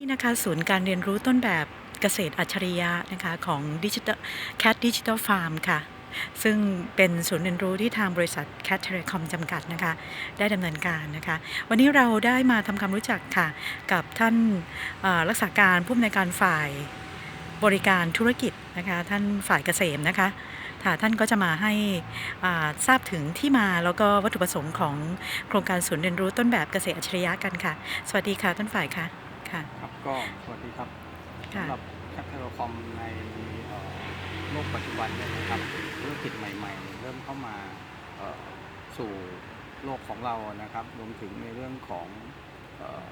นี่นะคะศูนย์การเรียนรู้ต้นแบบเกษตรอัจฉริยะนะคะของดิจิทัล Cat Digital Farm ค่ะ ซึ่งเป็นศูนย์เรียนรู้ที่ทางบริษัท Cat Telecom จำกัดนะคะ ได้ดำเนินการนะคะ วันนี้เราได้มาทำความรู้จักค่ะ กับท่านอ่อรักษาการผู้อำนวยการฝ่ายบริการธุรกิจนะคะ ท่านฝ่ายเกษมนะคะค่ะท่านก็จะมาให้อ่าทราบถึงที่มาแล้วก็วัตถุประสงค์ของโครงการศูนย์เรียนรู้ต้นแบบเกษตรอัจฉริยะกันค่ะ สวัสดีค่ะท่านฝ่ายค่ะ ค่ะ ครับก็สวัสดีครับค่ะสำหรับแคปเทลคอมในเอ่อโลกปัจจุบันเนี่ยนะครับธุรกิจใหม่ๆ เริ่มเข้ามาเอ่อสู่โลกของเรานะครับรวมถึงในเรื่องของเอ่อ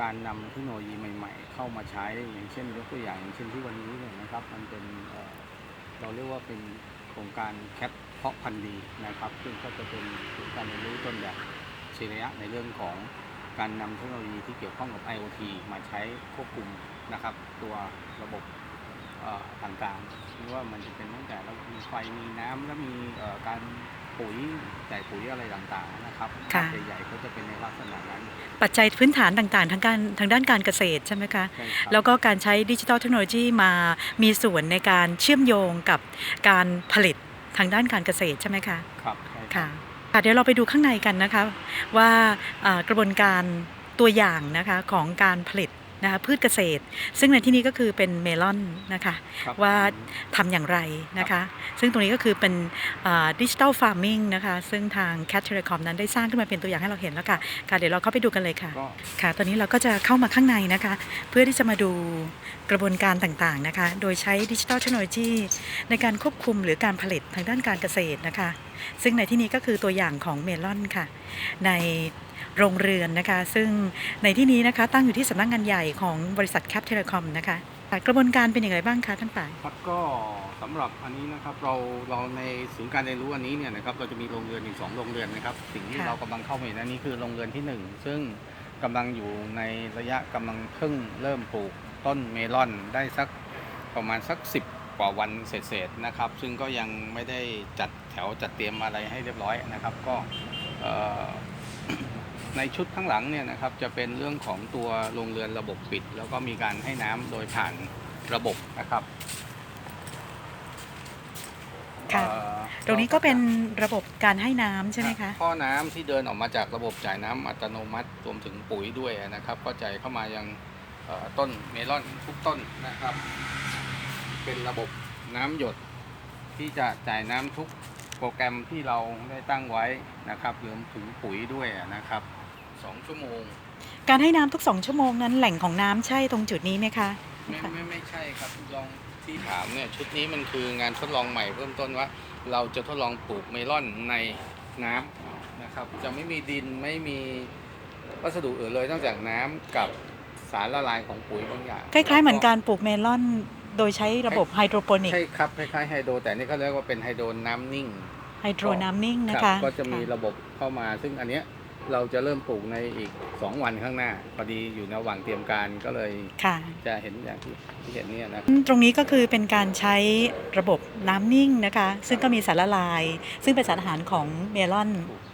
การนำเทคโนโลยีใหม่ ๆ เข้ามาใช้ อย่างเช่นยกตัวอย่างอย่างเช่นที่วันนี้เนี่ยนะครับ มันเป็นเอ่อเราเรียกว่าเป็นโครงการแคปเพาะพันธุ์ดีนะครับ ซึ่งก็จะเป็นศูนย์การเรียนรู้ต้นแบบเชระยะในเรื่องของ การนำเทคโนโลยีที่เกี่ยวข้องกับ IoT มาใช้ควบคุมนะครับ ตัวระบบเอ่อต่างๆไม่ว่ามันจะเป็นตั้งแต่เรามีไฟมีน้ำแล้วมีเอ่อการปุ๋ยจ่ายปุ๋ยอะไรต่างๆนะครับค่ะภาพใหญ่ๆก็จะเป็นในลักษณะนั้น ปัจจัยพื้นฐานต่างๆ ทางการทางด้านการเกษตรใช่ไหมคะใช่ครับแล้วก็การใช้ดิจิทัลเทคโนโลยีมามีส่วนในการเชื่อมโยงกับการผลิตทางด้านการเกษตรใช่ไหมคะ ครับใช่รับค่ะ ค่ะเดี๋ยวเราไปดูข้างในกันนะคะว่าอ่ากระบวนการตัวอย่างนะคะของการผลิต นะคะพืชเกษตร ซึ่งในที่นี้ก็คือเป็นเมลอนนะคะครับว่าทำอย่างไรนะคะ ซึ่งตรงนี้ก็คือเป็นดิจิทัลฟาร์มิงนะคะ ซึ่งทาง Cat Telecom นั้นได้สร้างขึ้นมาเป็นตัวอย่างให้เราเห็นแล้วค่ะค่ะเดี๋ยวเราเข้าไปดูกันเลยค่ะก็ค่ะ ตอนนี้เราก็จะเข้ามาข้างในนะคะ เพื่อที่จะมาดูกระบวนการต่างๆนะคะ โดยใช้ดิจิทัลเทคโนโลยีในการควบคุมหรือการผลิตทางด้านการเกษตรนะคะ ซึ่งในที่นี้ก็คือตัวอย่างของเมลอนค่ะ ใน โรงเรือนนะคะ ซึ่งในที่นี้นะคะตั้งอยู่ที่สำนักงานใหญ่ของบริษัทแคปเทเลคอมนะคะค่ะกระบวนการเป็นอย่างไรบ้างคะท่านป่ายครับก็สำหรับอันนี้นะครับเราเราในศูนย์การเรียนรู้อันนี้เนี่ยนะครับเราจะมีโรงเรือนอีกสองโรงเรือนนะครับสิ่งที่ค่ะเรากำลังเข้าไปเห็นอันนี้คือโรงเรือนที่หนึ่งซึ่งกำลังอยู่ในระยะกำลังเพิ่งเริ่มปลูกต้นเมลอนได้สักประมาณสัก 10 กว่าวันเศษๆนะครับ ซึ่งก็ยังไม่ได้จัดแถวจัดเตรียมอะไรให้เรียบร้อยนะครับ ก็เอ่อ ในชุดข้างหลังเนี่ยนะครับจะเป็นเรื่องของตัวโรงเรือนระบบปิด แล้วก็มีการให้น้ำโดยผ่านระบบนะครับค่ะเอ่อตรงนี้ก็เป็นระบบการให้น้ำใช่ไหมคะท่อน้ำที่เดินออกมาจากระบบจ่ายน้ำอัตโนมัติรวมถึงปุ๋ยด้วยนะครับก็จ่ายเข้ามายังเอ่อต้นเมลอนทุกต้นนะครับ เป็นระบบน้ำหยดที่จะจ่ายน้ำทุกโปรแกรมที่เราได้ตั้งไว้นะครับรวมถึงปุ๋ยด้วยนะครับ สองชั่วโมง การให้น้ำทุกสองชั่วโมงนั้นแหล่งของน้ำใช่ตรงจุดนี้ไหมคะ ไม่ไม่ไม่ใช่ครับลองที่ถามเนี่ยชุดนี้มันคืองานทดลองใหม่เริ่มต้นว่า เราจะทดลองปลูกเมลอนในน้ำนะครับ จะไม่มีดินไม่มีวัสดุอื่นเลยนอกจากน้ำกับสารละลายของปุ๋ยบางอย่าง คล้ายๆ เหมือนการปลูกเมลอนโดยใช้ระบบไฮโดรโปนิกใช่ครับคล้ายๆไฮโดรแต่นี่เขาเรียกว่าเป็นไฮโดรน้ำนิ่ง ไฮโดรน้ำนิ่งนะรัคะ บก็จะมีระบบเข้ามาซึ่งอันเนี้ย เราจะเริ่มปลูกในอีก 2 วันข้างหน้าพอดีอยู่ในระหว่างเตรียมการก็เลยค่ะ จะเห็นอย่างที่ที่เห็นเนี่ยนะ ตรงนี้ก็คือเป็นการใช้ระบบน้ำนิ่งนะคะ ซึ่งก็มีสารละลาย ซึ่งเป็นสารอาหารของเมลอน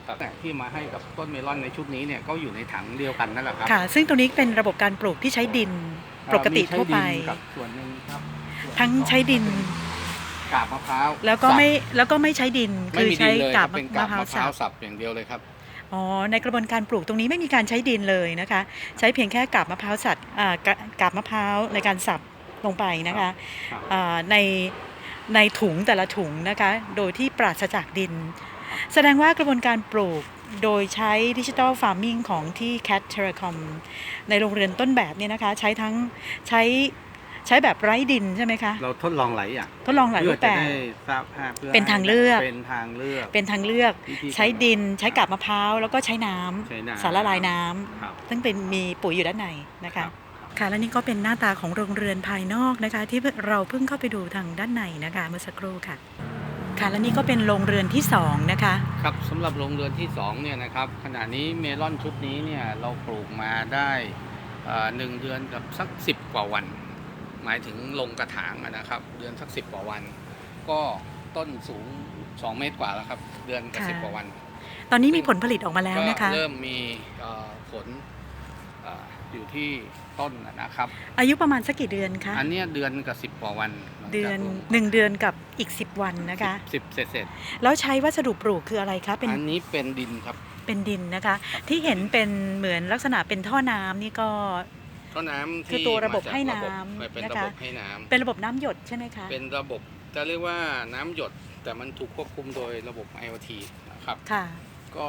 ครับแต่ที่มาให้กับต้นเมลอนในชุดนี้เนี่ยก็อยู่ในถังเดียวกันนั่นแหละครับค่ะ ซึ่งตรงนี้เป็นระบบการปลูกที่ใช้ดินปกติทั่วไป มีใช้ดินกับส่วนหนึ่งครับทั้งใช้ดิน กาบมะพร้าวแล้วก็ไม่สับแล้วก็ไม่ใช้ดิน ไม่คือมีดิใช้นเลยคการับบเป็นมะกาบพร้าวมะพสัร้าวบสับอย่างเดียวเลยครับ อ๋อ ในกระบวนการปลูกตรงนี้ไม่มีการใช้ดินเลยนะคะ ใช้เพียงแค่กาบมะพร้าวสัตว์อ่ากะกาบมะพร้าวในการสับลงไปนะคะครับอ่าในในถุงแต่ละถุงนะคะ โดยที่ปราศจากดิน แสดงว่ากระบวนการปลูกโดยใช้ดิจิทัลฟาร์มิงของที่ Cat Telecom ในโรงเรือนต้นแบบเนี่ยนะคะ ใช้ทั้งใช้ ใช้แบบไร้ดินใช่ไหมคะ เราทดลองหลายอย่างทดลองหลายเพื่รูอปจะแบบได้ทราบภาพเพื่อเป็นทางเลือกเป็นทางเลือกเป็นทางเลือกวิธีใช้ดินใช้กาบมะพร้าวแล้วก็ใช้น้ำใช้น้ำสารละลายน้ำครับซึ่งเป็นมีปุ๋ยอยู่ด้านในนะครัคะบค่ะและนี่ก็เป็นหน้าตาของโรงเรือนภายนอกนะคะ ที่เราเพิ่งเข้าไปดูทางด้านในนะคะเมื่อสักครู่ค่ะ ค่ะและนี่ก็เป็นโรงเรือนที่สองนะคะครับสำหรับโรงเรือนที่2เนี่ยนะครับขณะนี้เมลอนชุดนี้เนี่ยเราปลูกมาได้เอ่อหนึ่งเดือนกับสัก 10 กว่าวัน หมายถึงลงกระถางอะนะครับ เดือนสัก10กว่าวัน ก็ต้นสูง 2 เมตรกว่าแล้วครับ เดือนกับค่ะสิบกว่าวัน ตอนนี้มีผลผลิตออกมาแล้วก็นะคะ เริ่มมีเอ่อผลเอ่ออยู่ที่ต้นนะนะครับ อายุประมาณสักกี่เดือนคะอันเนี้ยเดือนกับสิบกว่าวัน เดือนหนึ่งเดือนกับอีก10วันนะคะสิบเสร็จเสร็จแล้วใช้วัสดุปลูกคืออะไรคะเป็นอันนี้เป็นดินครับเป็นดินนะคะ ที่เห็นเป็นเหมือนลักษณะเป็นท่อน้ำนี่ก็ ก็น้ำคือที่ตัวระบบมาจากให้น้ำเป็นนะคะ ระบบให้น้ำเป็นระบบน้ำหยดใช่ไหมคะเป็นระบบจะเรียกว่าน้ำหยด แต่มันถูกควบคุมโดยระบบ IoT นะครับ ค่ะ ก็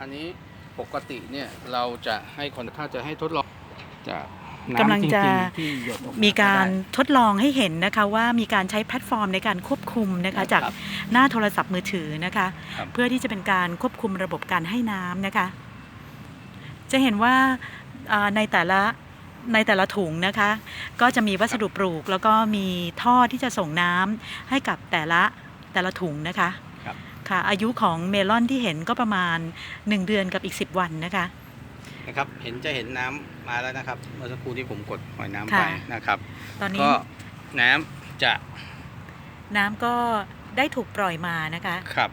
อันนี้ปกติเนี่ยเราจะให้คนถ้าจะให้ทดลองจากกำลังน้ำจจะ ริงๆที่หยดออกมีการได้ทดลองให้เห็นนะคะว่ามีการใช้แพลตฟอร์มในการควบคุมนะคะครับจากหน้าโทรศัพท์มือถือนะคะ ครับ เพื่อที่จะเป็นการควบคุมระบบการให้น้ำนะคะ จะเห็นว่าอ่า ในแต่ละในแต่ละถุงนะคะ ก็จะมีวัสดุปลูก แล้วก็มีท่อที่จะส่งน้ำให้กับแต่ละแต่ละถุงนะคะครับค่ะอายุของเมลอนที่เห็นก็ประมาณ 1 เดือนกับอีก 10 วันนะคะนะครับเห็นจะเห็นน้ำมาแล้วนะครับ เมื่อสักครู่ที่ผมกดหอยน้ำค่ะไปนะครับ ตอนนี้ก็น้ำจะน้ำก็ได้ถูกปล่อยมานะคะขับ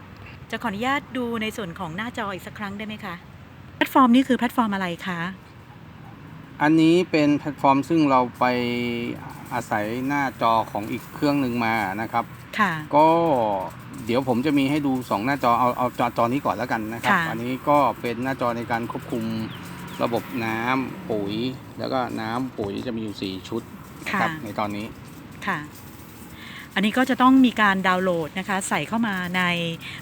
จะขออนุญาตดูในส่วนของหน้าจออีกสักครั้งได้ไหมคะแพลตฟอร์มนี้คือแพลตฟอร์มอะไรคะ อันนี้เป็นแพลตฟอร์มซึ่งเราไปอาศัยหน้าจอของอีกเครื่องหนึ่งมานะครับ ค่ะ ก็เดี๋ยวผมจะมีให้ดู 2 หน้าจอเอาเอาจอจอนี้ก่อนแล้วกันนะครับ ค่ะ อันนี้ก็เป็นหน้าจอในการควบคุมระบบน้ำปุ๋ย แล้วก็น้ำปุ๋ยจะมีอยู่ 4 ชุดนะครับในตอนนี้ ค่ะ อันนี้ก็จะต้องมีการดาวน์โหลดนะคะใส่เข้ามาใน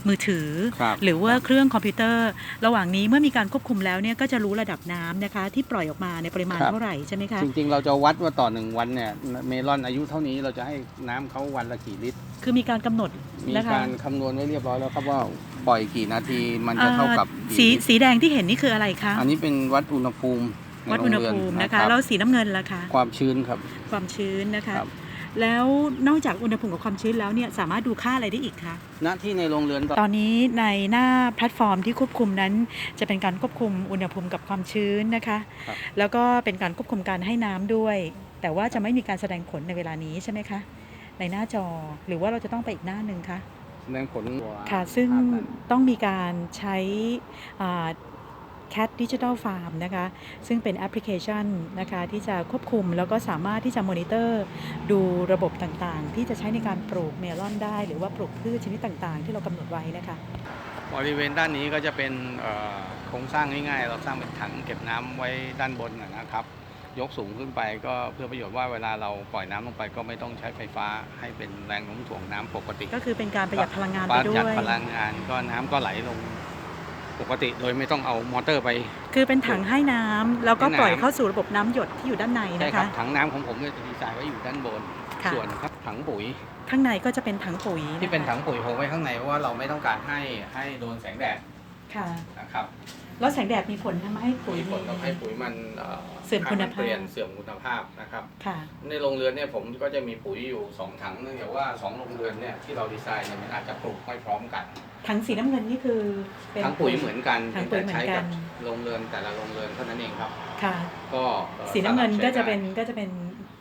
มือถือ ครับหรือว่าเครื่องคอมพิวเตอร์ ระหว่างนี้เมื่อมีการควบคุมแล้วเนี่ยก็จะรู้ระดับน้ำนะคะ ที่ปล่อยออกมาในปริมาณครับ เท่าไหร่ใช่ไหมคะ จริงๆ เราจะวัดว่าต่อหนึ่งวันเนี่ยเมลอนอายุเท่านี้เราจะให้น้ำเขาวันละกี่ลิตร คือมีการกำหนด มีนะคะ การคำนวณไว้เรียบร้อยแล้วครับว่าปล่อยกี่นาทีมันจะเท่ากับเอ่อกี่สีลิตรสีแดงที่เห็นนี่คืออะไรคะ อันนี้เป็นวัดอุณหภูมิในวัดอุณหโรงเรืภูมินะรัคะบแล้วสีน้ำเงินล่ะคะ ความชื้นครับ ความชื้นนะคะ ครับ แล้วนอกจากอุณหภูมิกับความชื้นแล้วเนี่ยสามารถดูค่าอะไรได้อีกคะหน้าที่ในโรงเรือนตอนตอนนี้ในหน้าแพลตฟอร์มที่ควบคุมนั้น จะเป็นการควบคุมอุณหภูมิกับความชื้นนะคะครับแล้วก็เป็นการควบคุมการให้น้ำด้วย แต่ว่าจะไม่มีการแสดงผลในเวลานี้ใช่ไหมคะในหน้าจอหรือว่าเราจะต้องไปอีกหน้าหนึ่งคะแสดงผลค่ะซึ่งครับต้องมีการใช้อ่า Cat Digital Farm นะคะ ซึ่งเป็นแอปพลิเคชันนะคะที่จะควบคุมแล้วก็สามารถที่จะมอนิเตอร์ ดูระบบต่างๆ ที่จะใช้ในการปลูกเมลอนได้ หรือว่าปลูกพืชชนิดต่างๆ ที่เรากำหนดไว้นะคะ บริเวณด้านนี้ก็จะเป็นเอ่อโครงสร้างง่ายๆ เราสร้างเป็นถังเก็บน้ำไว้ด้านบนนะนะครับ ยกสูงขึ้นไปก็เพื่อประโยชน์ว่าเวลาเราปล่อยน้ำลงไปก็ไม่ต้องใช้ไฟฟ้าให้เป็นแรงโน้มถ่วงน้ำปกติก็คือเป็นการประหยัดพลังงานปไประด้หยัดวยพลังงานก็น้ำก็ไหลลง ปกติโดยไม่ต้องเอามอเตอร์ไป คือเป็นถังให้น้ำแล้วก็ให้น้ำปล่อยเข้าสู่ระบบน้ำหยดที่อยู่ด้านในใช่นะครัคะ บถังน้ำของผมเนี่ยจะดีไซน์ไว้อยู่ด้านบน ค่ะ ส่วนครับถังปุ๋ยข้างในก็จะเป็นถังปุ๋ยะคะที่เป็นถังปุ๋ยผมไว้ข้างในเพราะว่าเราไม่ต้องการให้ให้โดนแสงแดดค่ะ นะครับ แล้วแสงแดดมีผลทำให้ปุ๋ย มีผลทำให้ปุ๋ยมันเอ่อเสื่อมคุณภาพ เปลี่ยนเสื่อมคุณภาพนะครับ ค่ะ ในโรงเรือนเนี่ยผมก็จะมีปุ๋ยอยู่ 2 ถังเนื่องจากว่า 2 โรงเรือนเนี่ยที่เราดีไซน์เนี่ยมันอาจจะปลูกไม่พร้อมกัน ถังสีน้ำเงินนี่คือเป็น ทั้งปุ๋ยเหมือนกันทั้งปุ๋ยเหมือนกัน แต่ใช้กับโรงเรือนแต่ละโรงเรือนเท่านั้นเองครับ ค่ะ ก็อ่อสีน้ำเงินสลับก็จะใช้เป็นได้ก็จะเป็น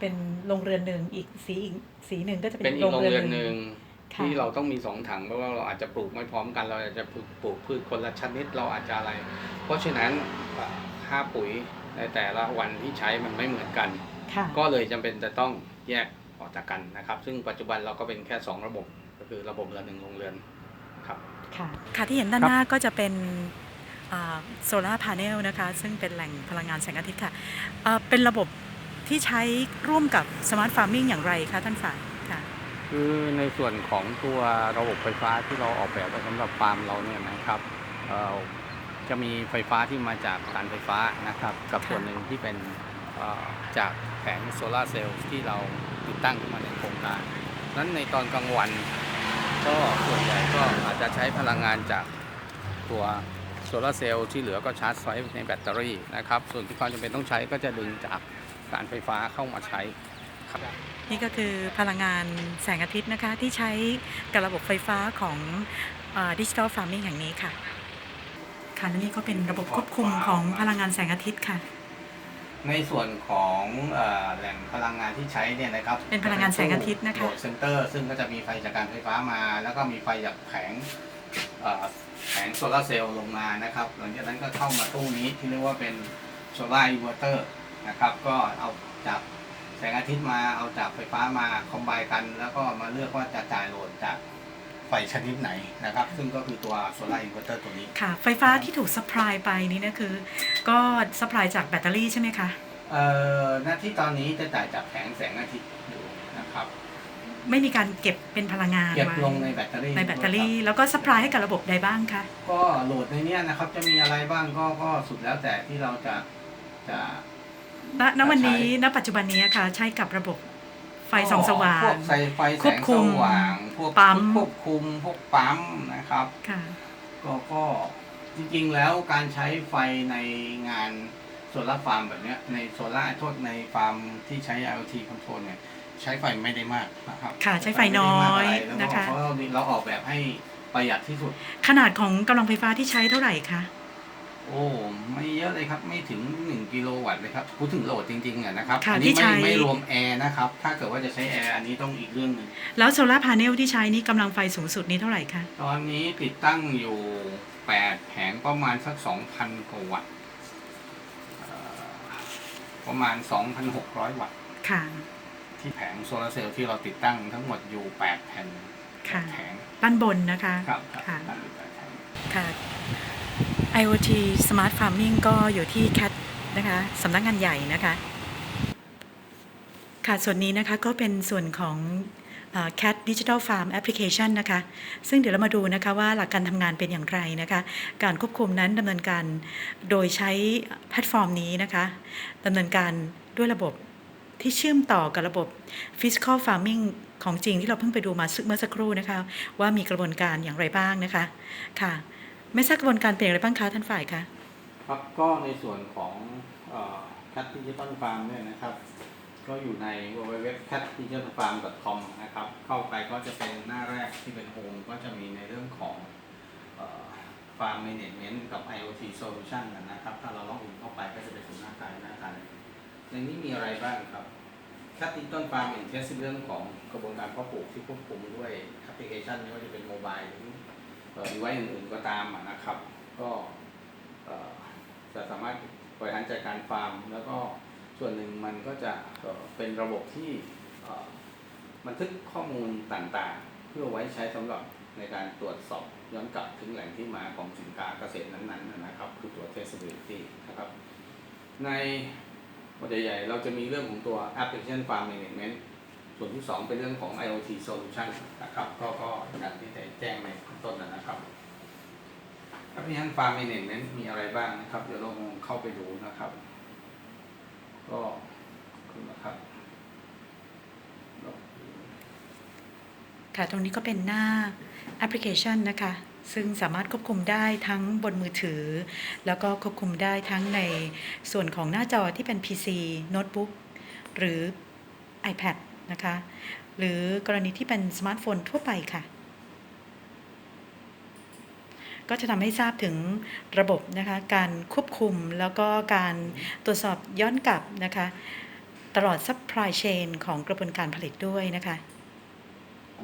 เป็นโรงเรือนหนึ่งอีกสีอีกสีหนึ่งก็จะเป็นเป็นอีกโรโรงงเรืเรืออนนหหนึ่นึ่งงค่ะ ที่เราต้องมีสองถังเพราะว่าเราอาจจะปลูกไม่พร้อมกัน เราอาจจะปลูกปลูกพืชคนละชนิดเราอาจจะอะไร เพราะฉะนั้นอ่าค่าปุ๋ยในแต่ละวันที่ใช้มันไม่เหมือนกันค่ะก็เลยจำเป็นจะต้องแยกออกจากกันนะครับ ซึ่งปัจจุบันเราก็เป็นแค่ 2 ระบบก็คือระบบละหนึ่งโรงเรือนครับค่ะค่ะที่เห็นด้านครับหน้าก็จะเป็นโซลาร์พาเนลนะคะ ซึ่งเป็นแหล่งพลังงานแสงอาทิตย์ค่ะอ่าเป็นระบบที่ใช้ร่วมกับสมาร์ทฟาร์มิงอย่างไรคะท่านฝ่าย คือในส่วนของตัวระบบไฟฟ้าที่เราออกแบบไว้สำหรับฟาร์มเราเนี่ยนะครับจะมีไฟฟ้าที่มาจากการไฟฟ้านะครับ กับส่วนหนึ่งที่เป็นจากแผงโซลาเซลล์ที่เราติดตั้งขึ้นมาในโครงการนั้นในตอนกลางวัน ก็ส่วนใหญ่ก็อาจจะใช้พลังงานจากตัวโซลาเซลล์ที่เหลือก็ชาร์จไว้ในแบตเตอรี่นะครับ ส่วนที่ความจำเป็นต้องใช้ก็จะดึงจากการไฟฟ้าเข้ามาใช้ครับ นี่ก็คือพลังงานแสงอาทิตย์นะคะ ที่ใช้กับระบบไฟฟ้าของดิจิทัลฟาร์มิงแห่งนี้ค่ะ ค่ะและนี่ก็เป็นระบบควบคุมของพลังงานแสงอาทิตย์ค่ะ ในส่วนของเอ่อแหล่งพลังงานที่ใช้เนี่ยนะครับเป็นพลังงานแสงอาทิตย์นะคะโหลดเซนเตอร์ซึ่งก็จะมีไฟจากการไฟฟ้ามา แล้วก็มีไฟจากแผงเอ่อแผงโซลาร์เซลล์ลงมานะครับหลังจากนั้นก็เข้ามาตู้นี้ที่เรียกว่าเป็นโซลาร์อินเวอร์เตอร์นะครับก็เอาจาก แสงอาทิตย์มาเอาจากไฟฟ้ามาคอมไบกัน แล้วก็มาเลือกว่าจะจ่ายโหลดจากไฟชนิดไหนนะครับ ซึ่งก็คือตัวโซลาร์อินเวอร์เตอร์ตัวนี้ ค่ะ ไฟฟ้าที่ถูกซัพพลายไปนี่นะคือ ก็ซัพพลายจากแบตเตอรี่ใช่ไหมคะเอ่อหน้าที่ตอนนี้จะจ่ายจากแผงแสงอาทิตย์อยู่นะครับไม่มีการเก็บเป็นพลังงานเก็บไว้ลงในแบตเตอรี่ในแบตเตอรี่ แล้วก็ซัพพลายให้กับระบบใดบ้างคะก็โหลดในเนี้ยนะครับจะมีอะไรบ้างก็ก็สุดแล้วแต่ที่เราจะจะ ณณวันนี้ใช้ณปัจจุบันนี้ค่ะ ใช้กับระบบไฟส่องสว่างพวกใส่ไฟแสควบงคุสมว่างพวกปั๊มควบคุมพวกปั๊มนะครับค่ะก็ก็จริงๆแล้วการใช้ไฟในงานโซลาร์ฟาร์มแบบเนี้ยในโซลาร์โทษในฟาร์มที่ใช้ IoT control เนี่ยใช้ไฟไม่ได้มากนะครับค่ะใช้ไฟน้อยแล้วนะคะก็เพราะเราเราออกแบบให้ประหยัดที่สุด ขนาดของกำลังไฟฟ้าที่ใช้เท่าไหร่คะ โอ้ไม่เยอะเลยครับไม่ถึง 1 กิโลวัตต์เลยครับพูดถึงโหลดจริงๆอะนะครับค่ะอัที่นี้ใช้ ไม่ไม่รวมแอร์นะครับ ถ้าเกิดว่าจะใช้แอร์อันนี้ต้องอีกเรื่องหนึ่งแล้วโซลาร์พาเนลที่ใช้นี่กำลังไฟสูงสุดนี้เท่าไหร่คะ ตอนนี้ติดตั้งอยู่ 8 แผงประมาณสัก 2,000 กว่าวัตต์เอ่อประมาณ 2,600 วัตต์ ค่ะ ที่แผงโซลาร์เซลล์ที่เราติดตั้งทั้งหมดอยู่ 8 แผ่นค่ะ แผงด้านบนนะคะ ครับครับค่ะ ตั้งอยู่แปดแผง ค่ะ IoT Smart Farming ก็อยู่ที่ CAT นะคะสำนักงานใหญ่นะคะ ค่ะส่วนนี้นะคะก็เป็นส่วนของอ CAT Digital Farm Application นะคะ ซึ่งเดี๋ยวเรามาดูนะคะว่าหลักการทำงานเป็นอย่างไรนะคะ การควบคุมนั้นดำเนินการโดยใช้แพลตฟอร์มนี้นะคะดำเนินการด้วยระบบที่เชื่อมต่อกับระบบ Physical Farming ของจริงที่เราเพิ่งไปดูมาเมื่อสักครู่นะคะ ว่ามีกระบวนการอย่างไรบ้างนะคะค่ะ ไม่ทราบกระบวนการเป็นอย่างไรบ้างคะท่านฝ่ายคะครับก็ในส่วนของคัตดิจิตอลฟาร์มเนี่ยนะครับ ก็อยู่ใน www.catdigitalfarm.com นะครับ เข้าไปก็จะเป็นหน้าแรกที่เป็นโฮมก็จะมีในเรื่องของฟาร์ม management กับ IoT solution นะครับ ถ้าเราล็อกอินเข้าไปก็จะเป็นสู่หน้าตาหน้าตาในนี้มีอะไรบ้างครับคัตดิจิตอลฟาร์มเป็นเทสเรื่องของกระบวนการเพาะปลูกที่ควบคุมด้วยแอปพลิเคชันไม่ว่าจะเป็นโมบายหรือ ดีไวซ์อื่นๆก็ตามนะครับ ก็จะสามารถบริหารจัดการฟาร์ม แล้วก็ส่วนหนึ่งมันก็จะเป็นระบบที่บันทึกข้อมูลต่างๆ เพื่อไว้ใช้สำหรับในการตรวจสอบย้อนกลับถึงแหล่งที่มาของสินค้าเกษตรนั้นๆนะครับ คือตัว traceability นะครับ ในบทใหญ่ๆเราจะมีเรื่องของตัว application farm management ส่วนที่ 2 เป็นเรื่องของ IoT solution นะครับ ก็ก็อย่างที่ได้แจ้งในข้างต้นนะครับ application farm management มีอะไรบ้างนะครับ เดี๋ยวเราลองเข้าไปดูนะครับ ก็คุณนะครับค่ะตรงนี้ก็เป็นหน้าแอปพลิเคชันนะคะ ซึ่งสามารถควบคุมได้ทั้งบนมือถือ แล้วก็ควบคุมได้ทั้งในส่วนของหน้าจอที่เป็น PC โน้ตบุ๊กหรือ iPad นะคะ หรือกรณีที่เป็นสมาร์ทโฟนทั่วไปค่ะ ก็จะทำให้ทราบถึงระบบนะคะ การควบคุมแล้วก็การตรวจสอบย้อนกลับนะคะ ตลอด supply chain ของกระบวนการผลิตด้วยนะคะ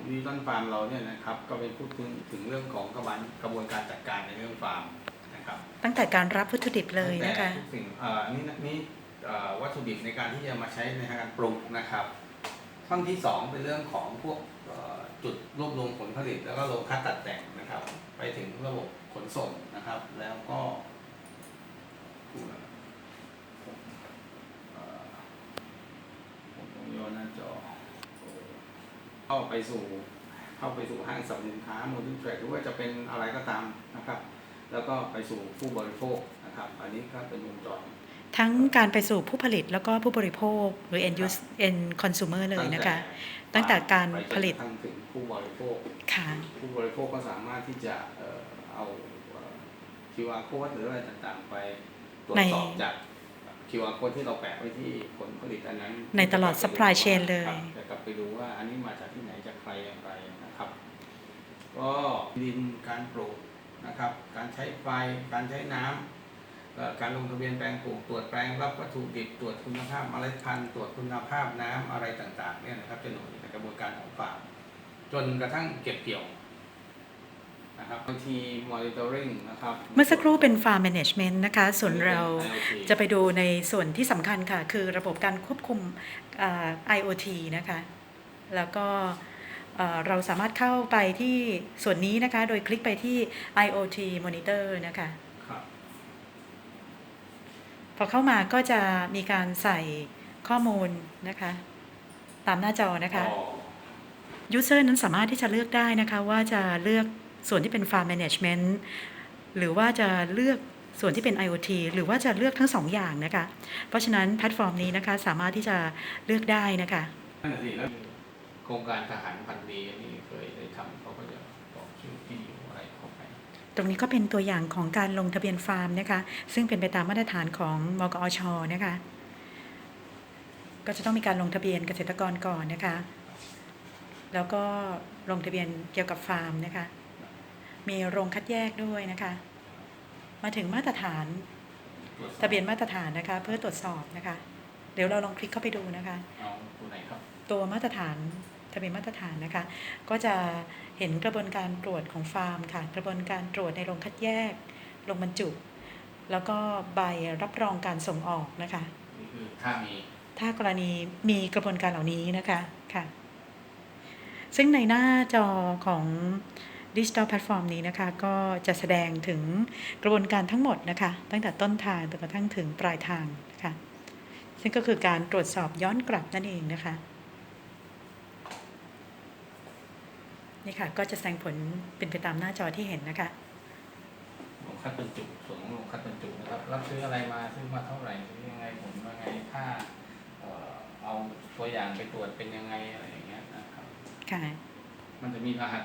ดิจิตอลฟาร์มเราเนี่ยนะครับก็เป็นพูดถึงถึงเรื่องของกระบวนกระบวนการจัดการในเรื่องฟาร์มนะครับตั้งแต่การรับวัตถุดิบเลยนะคะตั้งแต่ทุกสิ่งเอ่อนี่นะนี่เอ่อวัตถุดิบในการที่จะมาใช้ในการปรุงนะครับ ขั้นที่สองเป็นเรื่องของพวกจุดรวบรวมผลผลิต แล้วก็โรงคัดตัดแต่งนะครับ ไปถึงระบบขนส่งนะครับ แล้วก็เอ่อผมต้องย้อนหน้าจอเข้าไปสู่เข้าไปสู่ห้างสรรพสินค้าโมดิเทรดหรือว่าจะเป็นอะไรก็ตามนะครับ แล้วก็ไปสู่ผู้บริโภคนะครับ อันนี้ก็เป็นวงจร ทั้งการไปสู่ผู้ผลิตแล้วก็ผู้บริโภคหรือ end use end consumer เลยนะคะ ตั้งแต่การผลิตไปจนกระทั่งถึงผู้บริโภคค่ะผู้บริโภคก็สามารถที่จะเอ่อเอาเอ่อ QR code หรืออะไรต่างๆ ไปตรวจสอบในจาก QR code ที่เราแปะไว้ที่ผลผลิตอันนั้น ในตลอด supply chain เลยครับจะกลับไปดูว่าอันนี้มาจากที่ไหนจากใครอย่างไรนะครับ ก็ดินการปลูกนะครับ การใช้ไฟการใช้น้ำเอ่อ การลงทะเบียนแปลงปลูกตรวจแปลงรับวัตถุดิบตรวจคุณภาพเมล็ดพันธุ์ตรวจคุณภาพน้ำอะไรต่างๆเนี่ยนะครับจะหนุนในกระบวนการของฟาร์มจนกระทั่งเก็บเกี่ยวนะครับบางที monitoring นะครับเมื่อสักครู่เป็น farm management นะคะ ส่วนเราป็น IoT จะไปดูในส่วนที่สำคัญค่ะ คือระบบการควบคุมอ่า IoT นะคะ แล้วก็เอ่อเราสามารถเข้าไปที่ส่วนนี้นะคะ โดยคลิกไปที่ IoT monitor นะคะครับ พอเข้ามาก็จะมีการใส่ข้อมูลนะคะ ตามหน้าจอนะคะอ๋อ User นั้นสามารถที่จะเลือกได้นะคะ ว่าจะเลือกส่วนที่เป็น Farm Management หรือว่าจะเลือกส่วนที่เป็น IoT หรือว่าจะเลือกทั้งสองอย่างนะคะ เพราะฉะนั้นแพลตฟอร์มนี้นะคะสามารถที่จะเลือกได้นะคะนั่นแหะสิแล้วโครงการทหารพันดีอันนี้เคยได้ทำ ตรงนี้ก็เป็นตัวอย่างของการลงทะเบียนฟาร์มนะคะ ซึ่งเป็นไปตามมาตรฐานของมกอชนะคะ ก็จะต้องมีการลงทะเบียนเกษตรกรก่อนนะคะ แล้วก็ลงทะเบียนเกี่ยวกับฟาร์มนะคะ มีโรงคัดแยกด้วยนะคะ มาถึงมาตรฐานตรวจสอบทะเบียนมาตรฐานนะคะ เพื่อตรวจสอบนะคะ เดี๋ยวเราลองคลิกเข้าไปดูนะคะเอาตัวไหนครับตัวมาตรฐาน ทะเบียนมาตรฐานนะคะ ก็จะเห็นกระบวนการตรวจของฟาร์มค่ะ กระบวนการตรวจในโรงคัดแยกโรงบรรจุ แล้วก็ใบรับรองการส่งออกนะคะนี่คือถ้ามีถ้ากรณีมีกระบวนการเหล่านี้นะคะค่ะ ซึ่งในหน้าจอของดิจิทัลแพลตฟอร์มนี้นะคะ ก็จะแสดงถึงกระบวนการทั้งหมดนะคะ ตั้งแต่ต้นทางจนกระทั่งถึงปลายทางนะคะซึ่งก็คือการตรวจสอบย้อนกลับนั่นเองนะคะ นี่ค่ะ ก็จะแสดงผลเป็นไปตามหน้าจอที่เห็นนะคะลงคัดบรรจุส่วนของลงคัดบรรจุนะครับ รับซื้ออะไรมาซื้อมาเท่าไหร่ซื้อยังไงผลว่าไงถ้าเอ่อเอาตัวอย่างไปตรวจเป็นยังไงอะไรอย่างเงี้ยนะครับค่ะมันจะมีรหัส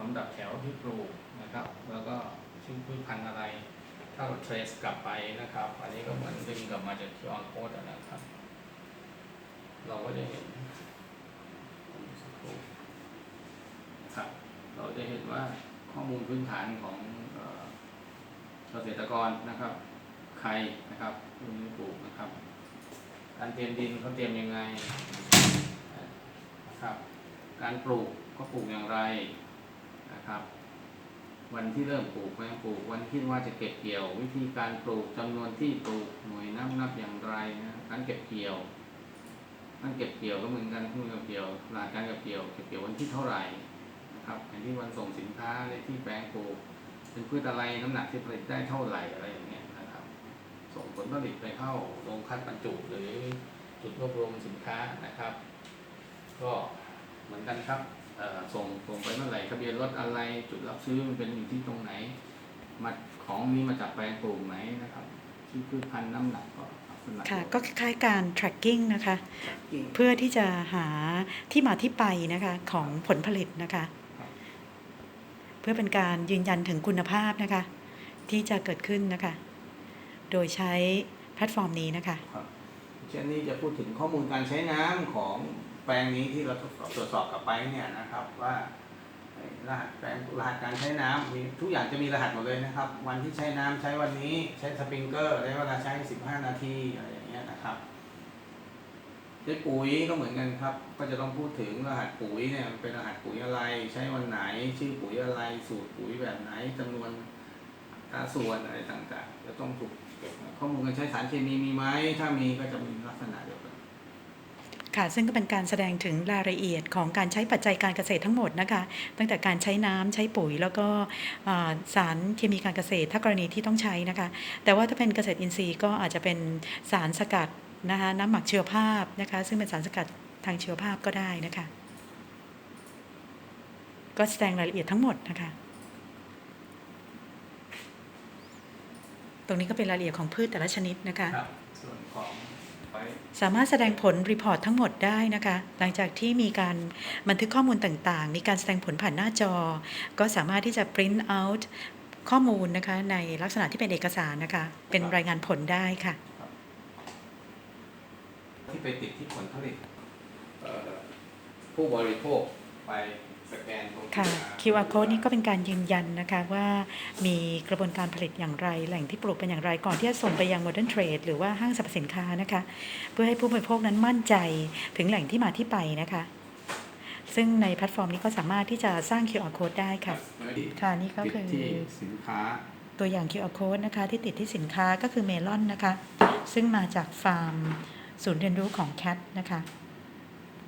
ลำดับแถวที่ปลูกนะครับ แล้วก็ชื่อพืชพันธุ์อะไร ถ้าเรา trace กลับไปนะครับ อันนี้ก็เหมือนดึงกลับมาจาก QR code อะนะครับ เราก็จะเห็นสักครู่ครับ เราจะเห็นว่าข้อมูลพื้นฐานของเกษตรกรนะครับ ใครนะครับรุ่นปลูกนะครับ การเตรียมดินเขาเตรียมยังไงนะครับ การปลูกก็ปลูกอย่างไรนะครับ วันที่เริ่มปลูกแปลงปลูก วันที่ว่าจะเก็บเกี่ยว วิธีการปลูกจำนวนที่ปลูกหน่วยน้ำนับอย่างไรนะการเก็บเกี่ยวการเก็บเกี่ยวก็เหมือนกันที่เก็บเกี่ยวรายการเก็บเกี่ยวเก็บเกี่ยววันที่เท่าไหร่ นะครับอย่างที่วันส่งสินค้าเลขที่แปลงปลูกเป็นพืชอะไรน้ำหนักที่ผลิตได้เท่าไหร่อะไรอย่างเงี้ยนะครับ ส่งผลผลิตไปเข้าโรงคัดบรรจุหรือจุดรวบรวมสินค้านะครับ ก็เหมือนกันครับเอ่อส่งส่งไปเมื่อไหร่ทะเบียนรถอะไรจุดรับซื้อมันเป็นอยู่ที่ตรงไหนมาของนี้มาจากแปลงปลูกไหนนะครับชื่อพืชพันธุ์น้ำหนักก็ลักษณะค่ะก็คล้ายๆการ tracking นะคะกิ่งเพื่อที่จะหาที่มาที่ไปนะคะของผลผลิตนะคะครับเพื่อเป็นการยืนยันถึงคุณภาพนะคะ ที่จะเกิดขึ้นนะคะ โดยใช้แพลตฟอร์มนี้นะคะครับเช่นนี้จะพูดถึงข้อมูลการใช้น้ำของแปลงนี้ที่เราตรวจสอบกลับไปเนี่ยนะครับว่ารหัสแปลงรหัสการใช้น้ำมีทุกอย่างจะมีรหัสหมดเลยนะครับ วันที่ใช้น้ำใช้วันนี้ใช้สปริงเกอร์ใช้เวลาใช้ 15 นาทีอะไรอย่างเงี้ยนะครับ ใช้ปุ๋ยก็เหมือนกันครับ ก็จะต้องพูดถึงรหัสปุ๋ยเนี่ยเป็นรหัสปุ๋ยอะไร ใช้วันไหน ชื่อปุ๋ยอะไร สูตรปุ๋ยแบบไหนจำนวนอัตราส่วนอะไรต่างๆ จะต้องถูกข้อมูลการใช้สารเคมีมีไหม ถ้ามีก็จะมีลักษณะเดียวกันค่ะซึ่งก็เป็นการแสดงถึงรายละเอียดของการใช้ปัจจัยการเกษตรทั้งหมดนะคะ ตั้งแต่การใช้น้ำใช้ปุ๋ย แล้วก็สารเคมีการเกษตรถ้ากรณีที่ต้องใช้นะคะ แต่ว่าถ้าเป็นเกษตรอินทรีย์ก็อาจจะเป็นสารสกัด นะคะน้ำหมักชีวภาพนะคะซึ่งเป็นสารสกัดทางชีวภาพก็ได้นะคะ ก็แสดงรายละเอียดทั้งหมดนะคะ ตรงนี้ก็เป็นรายละเอียดของพืชแต่ละชนิดนะคะครับส่วนของไปสามารถแสดงผลรีพอร์ตทั้งหมดได้นะคะ หลังจากที่มีการบันทึกข้อมูลต่างๆ มีการแสดงผลผ่านหน้าจอ ก็สามารถที่จะ print out ข้อมูลนะคะในลักษณะที่เป็นเอกสารนะคะ เป็นรายงานผลได้ค่ะ ที่ไปติดที่ผลผลิตเอ่อผู้บริโภคไปสแกนตรงค่ะที่ QR code นี้ก็เป็นการยืนยันนะคะว่ามีกระบวนการผลิตอย่างไร แหล่งที่ปลูกเป็นอย่างไรก่อนที่จะส่งไปยัง Modern Trade หรือว่าห้างสรรพสินค้านะคะ เพื่อให้ผู้บริโภคนั้นมั่นใจถึงแหล่งที่มาที่ไปนะคะ ซึ่งในแพลตฟอร์มนี้ก็สามารถที่จะสร้าง QR code ได้ค่ะ ค่ะนี่ก็ติดคือที่สินค้าตัวอย่าง QR code นะคะ ที่ติดที่สินค้าก็คือเมลอนนะคะ ซึ่งมาจากฟาร์ม ศูนย์เรียนรู้ของ CAT นะคะ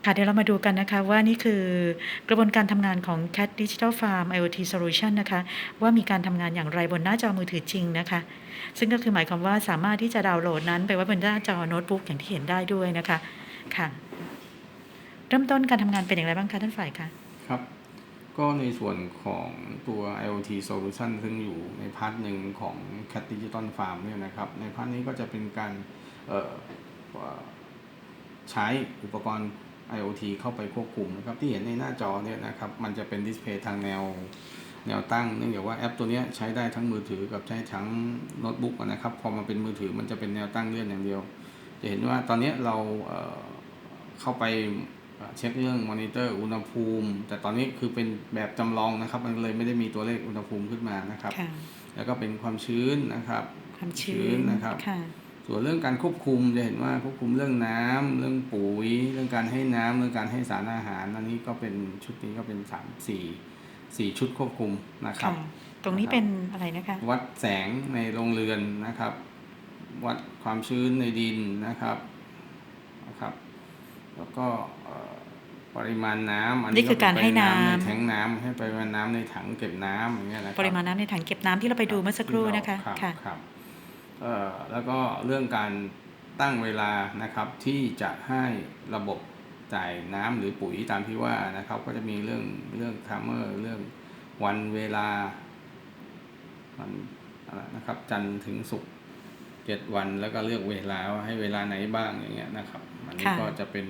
ค่ะเดี๋ยวเรามาดูกันนะคะว่านี่คือกระบวนการทำงานของ CAT Digital Farm IoT Solution นะคะว่ามีการทำงานอย่างไรบนหน้าจอมือถือจริงนะคะ ซึ่งก็คือหมายความว่าสามารถที่จะดาวน์โหลดนั้น ไปไว้บนหน้าจอโน้ตบุ๊กอย่างที่เห็นได้ด้วยนะคะค่ะเริ่มต้นการทำงานเป็นอย่างไรบ้างคะท่านฝ่ายคะครับ ก็ในส่วนของตัว IoT Solution ซึ่งอยู่ในพาร์ทหนึ่งของ Cat Digital Farm เนี่ยนะครับในพาร์ทนี้ก็จะเป็นการ ใช้อุปกรณ์ IoT เข้าไปควบคุมนะครับที่เห็นในหน้าจอเนี่ยนะครับมันจะเป็นดิสเพย์ทางแนวแนวตั้งเนื่องจากว่าแอปตัวเนี้ยใช้ได้ทั้งมือถือกับใช้ทั้งโน้ตบุ๊กนะครับพอมาเป็นมือถือมันจะเป็นแนวตั้งเลื่อนอย่างเดียว จะเห็นว่าตอนเนี้ยเราเอ่อเข้าไปเอ่อเช็คเรื่องมอนิเตอร์อุณหภูมิ แต่ตอนนี้คือเป็นแบบจำลองนะครับ มันเลยไม่ได้มีตัวเลขอุณหภูมิขึ้นมานะครับค่ะแล้วก็เป็นความชื้นนะครับ ความชื้นนะครับค่ะ ส่วนเรื่องการควบคุมจะเห็นว่าควบคุมเรื่องน้ำเรื่องปุ๋ย เรื่องการให้น้ำเรื่องการให้สารอาหารอันนี้ก็เป็นชุดนี้ก็เป็นสามสี่สี่ชุดควบคุมนะครับค่ะตรงนี้เป็นอะไรนะคะ วัดแสงในโรงเรือนนะครับ วัดความชื้นในดินนะครับนะครับ แล้วก็เอ่อปริมาณน้ำอันนี่คือการให้น้ำในแทงน้ำให้ปริมาณน้ำในถังเก็บน้ำอย่างเงี้ยนะครับปริมาณน้ำในถังเก็บน้ำที่เราไปดูเมื่อสักครู่นะคะรับค่ะครับเอ่อ แล้วก็เรื่องการตั้งเวลานะครับที่จะให้ระบบจ่ายน้ำหรือปุ๋ยตามที่ว่านะครับก็จะมีเรื่องเรื่องทัมเมอร์เรื่องวันเวลาวันอะไรนะครับจันทร์ถึงศุกร์เจ็ดวันแล้วก็เลือกเวลาว่าให้เวลาไหนบ้างอย่างเงี้ยนะครับอันนี้ค่ะก็จะเป็น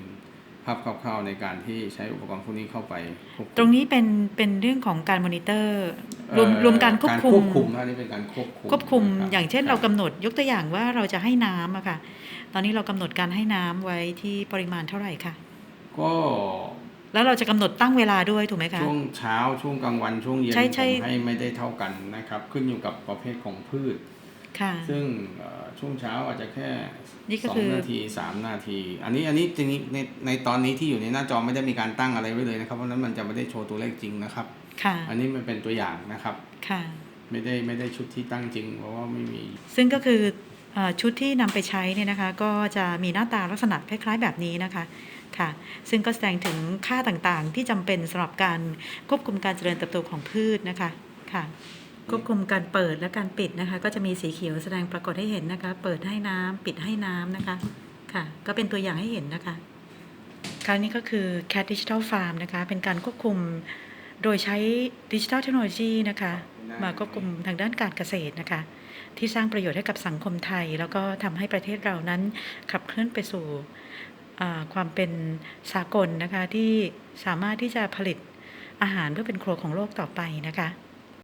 ภาพคร่าวๆในการที่ใช้อุปกรณ์พวกนี้เข้าไปควบคุมตรงนี้เป็นเป็นเรื่องของการมอนิเตอร์ รวมเอ่อรวมการควบคุมควบคุมนะนี่เป็นการควบคุมควบคุมนะครับอย่างเช่นคเราบกำหนดยกตัวอย่างว่าเราจะให้น้ำอะค่ะ ตอนนี้เรากำหนดการให้น้ำไว้ที่ปริมาณเท่าไหร่คะก็แล้วเราจะกำหนดตั้งเวลาด้วยถูกไหมคะช่วงเช้าช่วงกลางวันช่วงเย็นใช่ใช่ผมให้ไม่ได้เท่ากันนะครับ ขึ้นอยู่กับประเภทของพืชค่ะซึ่งเอ่อช่วงเช้าอาจจะแค่นี่ก็สอคืงอนาทีสามนาที อันนี้อันนี้จริงๆในในตอนนี้ที่อยู่ในหน้าจอไม่ได้มีการตั้งอะไรไว้เลยนะครับเพราะฉะนั้นมันจะไม่ได้โชว์ตัวเลขจริงนะครับค่ะ อันนี้มันเป็นตัวอย่างนะครับค่ะไม่ได้ไม่ได้ชุดที่ตั้งจริง เพราะว่าไม่มี ซึ่งก็คือเออชุดที่นำไปใช้เนี่ยนะคะ ก็จะมีหน้าตาลักษณะคล้ายๆ แบบนี้นะคะค่ะ ซึ่งก็แสดงถึงค่าต่างๆ ที่จำเป็นสำหรับการควบคุมการเจริญเติบโตของพืชนะคะค่ะควบคุมการเปิดและการปิดนะคะ ก็จะมีสีเขียวแสดงปรากฏให้เห็นนะคะ เปิดให้น้ำปิดให้น้ำนะคะค่ะ ก็เป็นตัวอย่างให้เห็นนะคะคราวนี้ก็คือ Cat Digital Farm นะคะ เป็นการควบคุม โดยใช้ดิจิทัลเทคโนโลยีนะคะมาควบคุมทางด้านการเกษตรนะคะ ที่สร้างประโยชน์ให้กับสังคมไทย แล้วก็ทำให้ประเทศเรานั้นขับเคลื่อนไปสู่อ่าความเป็นสากลนะคะที่สามารถที่จะผลิตอาหารเพื่อเป็นครัวของโลกต่อไปนะคะ